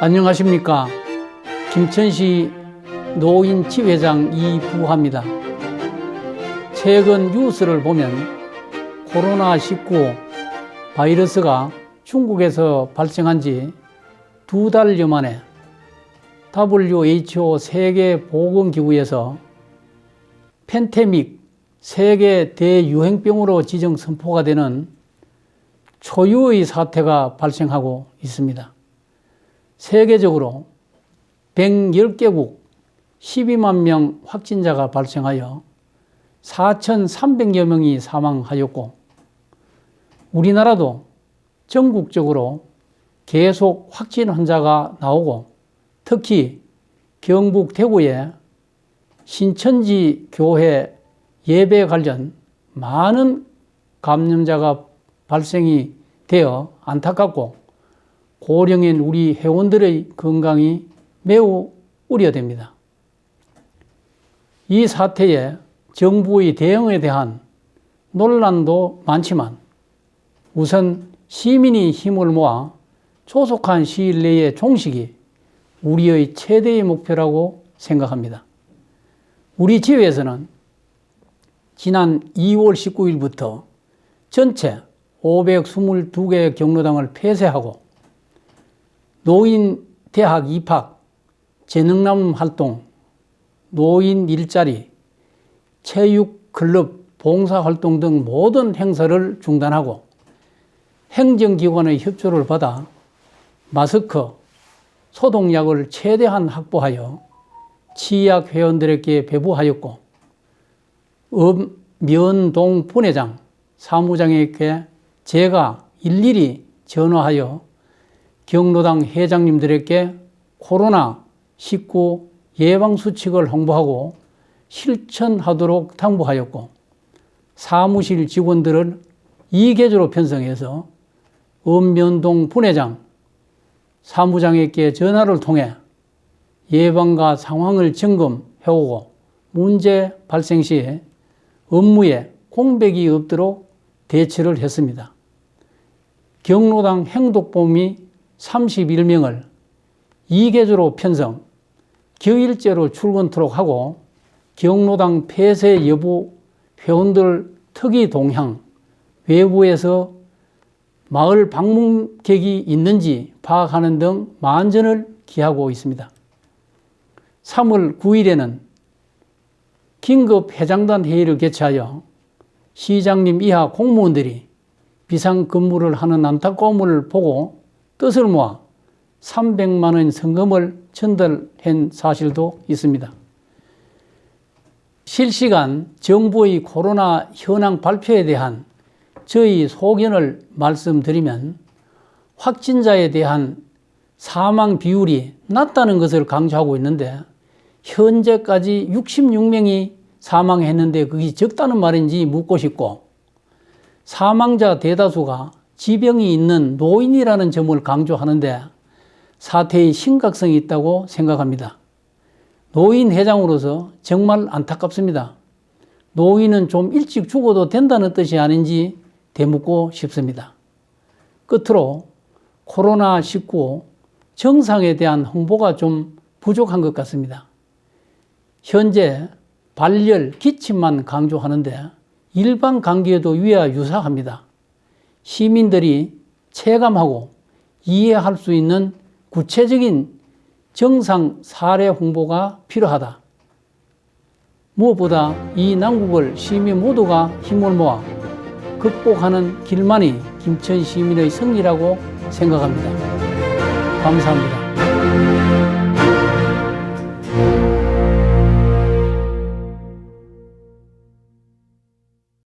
안녕하십니까. 김천시 노인치회장 이부하입니다. 최근 뉴스를 보면 코로나19 바이러스가 중국에서 발생한 지 두 달여 만에 WHO 세계보건기구에서 팬데믹 세계 대유행병으로 지정 선포가 되는 초유의 사태가 발생하고 있습니다. 세계적으로 110개국 12만 명 확진자가 발생하여 4,300여 명이 사망하였고, 우리나라도 전국적으로 계속 확진 환자가 나오고, 특히 경북 대구에 신천지 교회 예배 관련 많은 감염자가 발생이 되어 안타깝고 고령인 우리 회원들의 건강이 매우 우려됩니다. 이 사태에 정부의 대응에 대한 논란도 많지만 우선 시민이 힘을 모아 조속한 시일 내에 종식이 우리의 최대의 목표라고 생각합니다. 우리 지회에서는 지난 2월 19일부터 전체 522개의 경로당을 폐쇄하고 노인 대학 입학, 재능남 활동, 노인 일자리, 체육 클럽 봉사 활동 등 모든 행사를 중단하고 행정기관의 협조를 받아 마스크, 소독약을 최대한 확보하여 치약 회원들에게 배부하였고 면동 분회장, 사무장에게 제가 일일이 전화하여 경로당 회장님들에게 코로나19 예방수칙을 홍보하고 실천하도록 당부하였고 사무실 직원들을 이계조로 편성해서 엄면동 분회장, 사무장에게 전화를 통해 예방과 상황을 점검해오고 문제 발생 시에 업무에 공백이 없도록 대처를 했습니다. 경로당 행독범이 31명을 이계조로 편성, 겨일제로 출근토록 하고 경로당 폐쇄 여부 회원들 특이 동향, 외부에서 마을 방문객이 있는지 파악하는 등 만전을 기하고 있습니다. 3월 9일에는 긴급 회장단 회의를 개최하여 시장님 이하 공무원들이 비상 근무를 하는 안타까움을 보고 뜻을 모아 300만 원 성금을 전달한 사실도 있습니다. 실시간 정부의 코로나 현황 발표에 대한 저희 소견을 말씀드리면 확진자에 대한 사망 비율이 낮다는 것을 강조하고 있는데 현재까지 66명이 사망했는데 그게 적다는 말인지 묻고 싶고 사망자 대다수가 지병이 있는 노인이라는 점을 강조하는데 사태의 심각성이 있다고 생각합니다. 노인 회장으로서 정말 안타깝습니다. 노인은 좀 일찍 죽어도 된다는 뜻이 아닌지 되묻고 싶습니다. 끝으로 코로나19 정상에 대한 홍보가 좀 부족한 것 같습니다. 현재 발열, 기침만 강조하는데 일반 감기에도 위와 유사합니다. 시민들이 체감하고 이해할 수 있는 구체적인 정상 사례 홍보가 필요하다. 무엇보다 이 난국을 시민 모두가 힘을 모아 극복하는 길만이 김천 시민의 승리라고 생각합니다. 감사합니다.